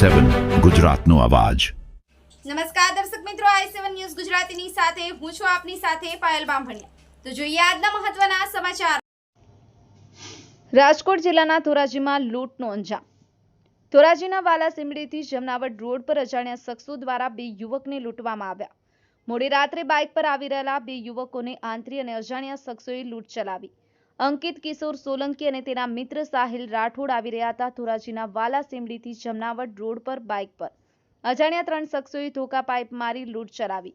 સેવન ગુજરાતનો અવાજ. નમસ્કાર દર્શક મિત્રો આઈ સેવન ન્યૂઝ ગુજરાતીની સાથે હું છું આપની સાથે પાયલ બામભણિયા. તો જોઈએ આજના મહત્વના સમાચાર. રાજકોટ જિલ્લાના ધોરાજીમાં લૂંટનો અંજામ. ધોરાજીના વાલા સિમડીથી જમનાવટ રોડ પર અજાણ્યા શખ્સો દ્વારા બે યુવકને લૂંટવામાં આવ્યા. મોડી રાત્રે બાઇક પર આવી રહેલા બે યુવકોને આંતરી અને અજાણ્યા શખ્સોએ લૂંટ ચલાવી. અંકિત કિશોર સોલંકી અને તેના મિત્ર સાહિલ રાઠોડ આવી રહ્યા હતા ધોરાજીના વાલા સિમડીથી જમનાવટ રોડ પર બાઇક પર. અજાણ્યા ત્રણ શખ્સોએ ધોકા પાઇપ મારી લૂંટ ચલાવી.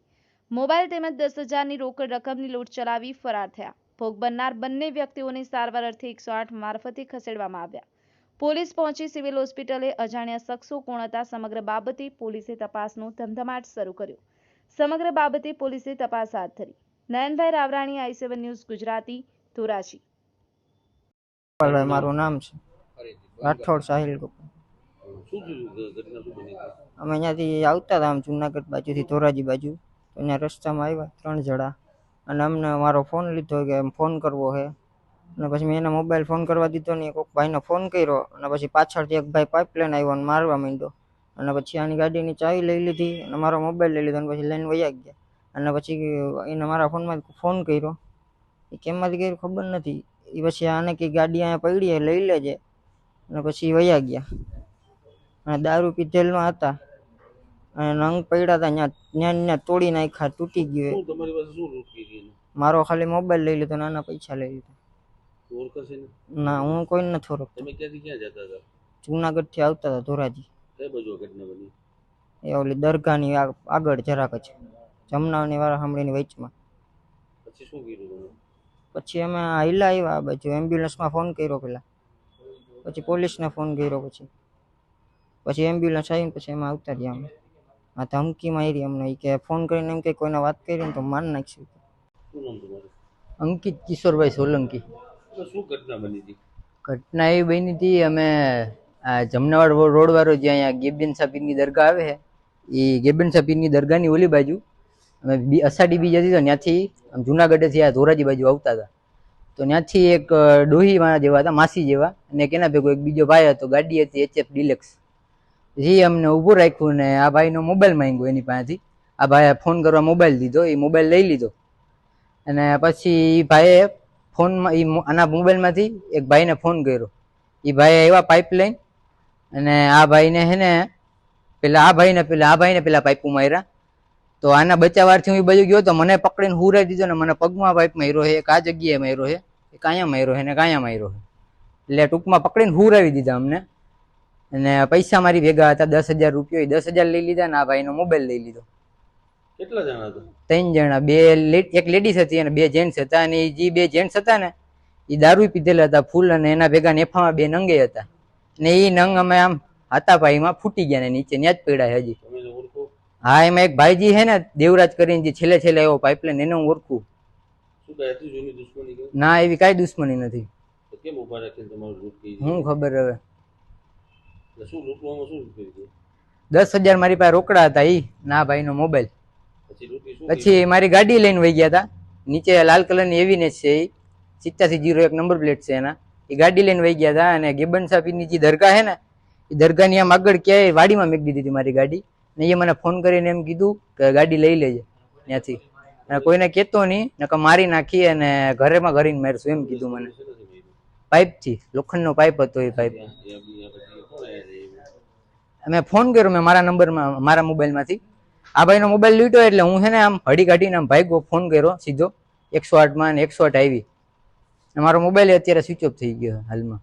મોબાઈલ તેમજ દસ હજારની રોકડ રકમની લૂંટ ચલાવી ફરાર થયા. ભોગ બનનાર બંને વ્યક્તિઓને સારવાર અર્થે એકસો આઠ મારફતે ખસેડવામાં આવ્યા. પોલીસ પહોંચી સિવિલ હોસ્પિટલે અજાણ્યા શખ્સો કોણ હતા સમગ્ર બાબતે પોલીસે તપાસનો ધમધમાટ શરૂ કર્યો. સમગ્ર બાબતે પોલીસે તપાસ હાથ ધરી. Nayanbhai Ravrani, I seven news Gujarati, Dhoraji. Gopalbhai મારું નામ છે. રાઠોડ સાહિલ ગોપાલ. અમે અહીંયાથી આવતા હતા આમ જુનાગઢ બાજુથી ધોરાજી બાજુ. તો અહીંયા રસ્તામાં આવ્યા ત્રણ જણા. અને અમને મારો ફોન લીધો કે એમ ફોન કરવો છે અને પછી મેં એને મોબાઈલ ફોન કરવા દીધો ને કોઈક ભાઈને ફોન કર્યો. અને પછી પાછળથી એક ભાઈ પાઇપલાઇન આવ્યો અને મારવા માંડ્યો. અને પછી આની ગાડીની ચાવી લઈ લીધી અને મારો મોબાઈલ લઈ લીધો અને પછી લઈને વયા ગયા. અને પછી એને મારા ફોનમાં ફોન કર્યો. એ કેમમાંથી કર્યું ખબર નથી. એ પછી આને કે ગાડી અહીંયા પડી લઈ લેજે. અને પછી વયા ગયા. અને દારૂ પીધેલમાં હતા. અને નંગ પડ્યા હતા ત્યાં ત્યાં તોડી નાખ્યા તૂટી ગયું મારો ખાલી મોબાઈલ લઈ લીધો નાના પૈસા લઈ લીધા. ના હું કોઈ નથી ઓળખતો. તમે ક્યાંથી ક્યાં જતા હતા? જુનાગઢથી આવતા હતા ધોરાજી. કઈ બાજુ ઘટના બની? એ ઓલી દરગાહની આગળ જરાક જ. જમનાની વાળા સાંભળીની વચમાં. પછી શું તમે? પછી અમે હાઈલા આવ્યા આ બાજુ એમ્બ્યુલન્સમાં ફોન કર્યો પેલા. પછી પોલીસને ફોન કર્યો પછી. પછી એમ્બ્યુલન્સ આવીને પછી એમાં આવતા રહ્યા અમે. આ ધમકી મારી અમને. કે ફોન કરીને એમ કે કોઈને વાત કરી ને તો માર નાખશું. અંકિત કિશોરભાઈ સોલંકી. તો શું ઘટના બની હતી? ઘટના એવી બની હતી અમે આ જમનાવાડ રોડ વાળો જે અહીંયા ગેબિન સાપીરની દરગાહ આવે છે એ ગેબેન સાપીરની દરગાહની ઓલી બાજુ અમે બી અષાઢી બીજ હતી તો ત્યાંથી આમ જુનાગઢથી આ ધોરાજી બાજુ આવતા હતા. તો ત્યાંથી એક ડોહી મારા જેવા હતા, માસી જેવા. અને કેના ભેગો એક બીજો ભાઈ હતો, ગાડી હતી એચએફ ડિલેક્સ જે અમને ઊભું રાખ્યું ને આ ભાઈનો મોબાઈલ માંગ્યો એની પાસેથી. આ ભાઈએ ફોન કરવા મોબાઈલ દીધો, એ મોબાઈલ લઈ લીધો. અને પછી એ ભાઈએ ફોનમાં એ આના મોબાઈલમાંથી એક ભાઈને ફોન કર્યો. એ ભાઈએ આવ્યા પાઇપલાઈન. અને આ ભાઈને હે ને, પેલા આ ભાઈને, પેલા આ ભાઈને પેલા પાઇપો માર્યા. તો આના બચાવવાથી હું બાજુ ગયો તો મને પકડીને હુરાઈ દીધો ને મને પગમાં પાઇપ માર્યો છે એક આ જગ્યાએ માર્યો છે એક અહીંયા માર્યો છે ને એક અહીંયા માર્યો છે એટલે ટૂંકમાં પકડીને હુરાવી દીધા અમને. અને પૈસા મારી ભેગા હતા દસ હજાર રૂપિયા દસ હજાર લઈ લીધા ને આ ભાઈનો મોબાઈલ લઈ લીધો. કેટલા જણા હતા? ત્રણ જણા બે એક લેડીઝ હતી અને બે જેન્ટ્સ હતા અને જે બે જેન્ટ્સ હતા ને એ દારૂ પીધેલા હતા ફૂલ અને એના ભેગા નેફામાં બે નંગે હતા. ને એ નંગ અમે આમ હાથાપાઈમાં ફૂટી ગયા ને નીચે ત્યાં જ પડ્યા હજી. હા એમાં એક ભાઈજી છે ને દેવરાજ કરીને જે છેલ્લે છેલ્લે એવો પાઇપલાઇન એને હું ઓળખું. ના એવી કાંઈ દુશ્મની નથી. કેમ ઊભા રાખીને તમારું લૂંટ કરી હું ખબર હવે. શું લૂંટવામાં શું કરી દસ હજાર મારી પાસે રોકડા હતા ઈ ના ભાઈનો મોબાઈલ. પછી મારી ગાડી લઈને વહી ગયા હતા. નીચે લાલ કલરની એવીનેસ છે એ સિત્યાસી જીરો એક નંબર પ્લેટ છે એના. એ ગાડી લઈને વહી ગયા હતા અને ગેબન સાપીની જે દરગાહ છે ને એ દરગાહની આમ આગળ ક્યાંય વાડીમાં મેકી દીધી હતી મારી ગાડી. ને એ મને ફોન કરીને એમ કીધું કે ગાડી લઈ લેજે ત્યાંથી. અને કોઈને કહેતો નહીં, નકર મારી નાખી અને ઘરેમાં ઘરીને મારશું એમ કીધું મને. પાઇપથી, લોખંડનો પાઇપ હતો એ પાઇપ? અમે ફોન કર્યો, મેં મારા નંબરમાં, મારા મોબાઈલમાંથી. આ ભાઈનો મોબાઈલ લીધો એટલે હું છે ને આમ હડી કાઢીને આમ ભાઈ ફોન કર્યો, સીધો એકસો આઠમાં ને એકસો આઠ આવી. મારો મોબાઈલ અત્યારે સ્વિચ ઓફ થઈ ગયો હાલમાં.